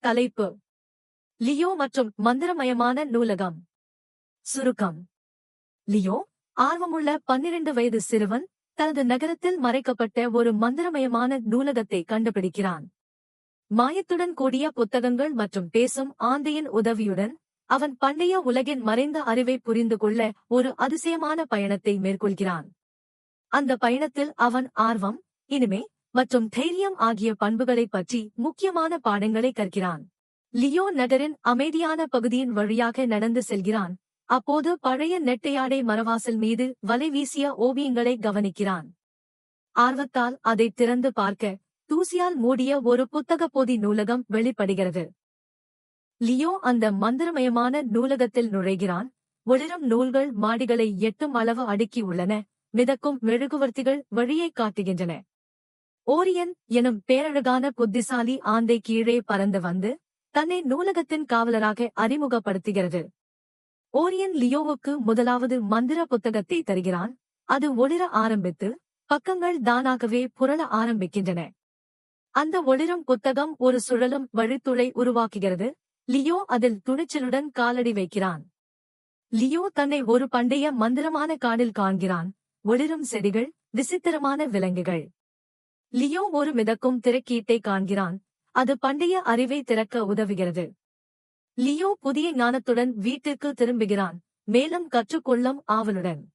தலைப்பு. லியோ மற்றும் மந்திரமயமான நூலகம். சுருக்கம். லியோ ஆர்வமுள்ள பன்னிரண்டு வயது சிறுவன் தனது நகரத்தில் மறைக்கப்பட்ட ஒரு மந்திரமயமான நூலகத்தை கண்டுபிடிக்கிறான். மாயத்துடன் கூடிய புத்தகங்கள் மற்றும் பேசும் ஆந்தையின் உதவியுடன் அவன் பண்டைய உலகின் மறைந்த அறிவை புரிந்து கொள்ள ஒரு அதிசயமான பயணத்தை மேற்கொள்கிறான். அந்த பயணத்தில் அவன் ஆர்வம் இனிமே மற்றும் தைரியம் ஆகிய பண்புகளைப் பற்றி முக்கியமான பாடங்களை கற்கிறான். லியோ நகரின் அமைதியான பகுதியின் வழியாக நடந்து செல்கிறான். அப்போது பழைய நெட்டையாடை மரவாசல் மீது வலை வீசிய ஓவியங்களை கவனிக்கிறான். ஆர்வத்தால் அதை திறந்து பார்க்க தூசியால் மூடிய ஒரு புத்தக பொதி நூலகம் வெளிப்படுகிறது. லியோ அந்த மந்திரமயமான நூலகத்தில் நுழைகிறான். ஒளிரும் நூல்கள் மாடிகளை எட்டும் அளவு அடுக்கி உள்ளன. மிதக்கும் மெழுகுவர்த்திகள் வழியை காட்டுகின்றன. ஓரியன் எனும் பேரழகான புத்திசாலி ஆந்தை கீழே பறந்து வந்து தன்னை நூலகத்தின் காவலராக அறிமுகப்படுத்துகிறது. ஓரியன் லியோவுக்கு முதலாவது மந்திர புத்தகத்தை தருகிறான். அது ஒளிர ஆரம்பித்து பக்கங்கள் தானாகவே புரள ஆரம்பிக்கின்றன. அந்த ஒளிரும் புத்தகம் ஒரு சுழலும் வழித்துளை உருவாக்குகிறது. லியோ அதில் துணிச்சலுடன் காலடி வைக்கிறான். லியோ தன்னை ஒரு பண்டைய மந்திரமான காடில் காண்கிறான். ஒளிரும் செடிகள் விசித்திரமான விலங்குகள். லியோ ஒரு மிதக்கும் திரைக்கீட்டை காண்கிறான். அது பண்டைய அறிவை திறக்க உதவுகிறது. லியோ புதிய ஞானத்துடன் வீட்டிற்கு திரும்புகிறான். மேலும் கற்றுக்கொள்ளும் ஆவலுடன்.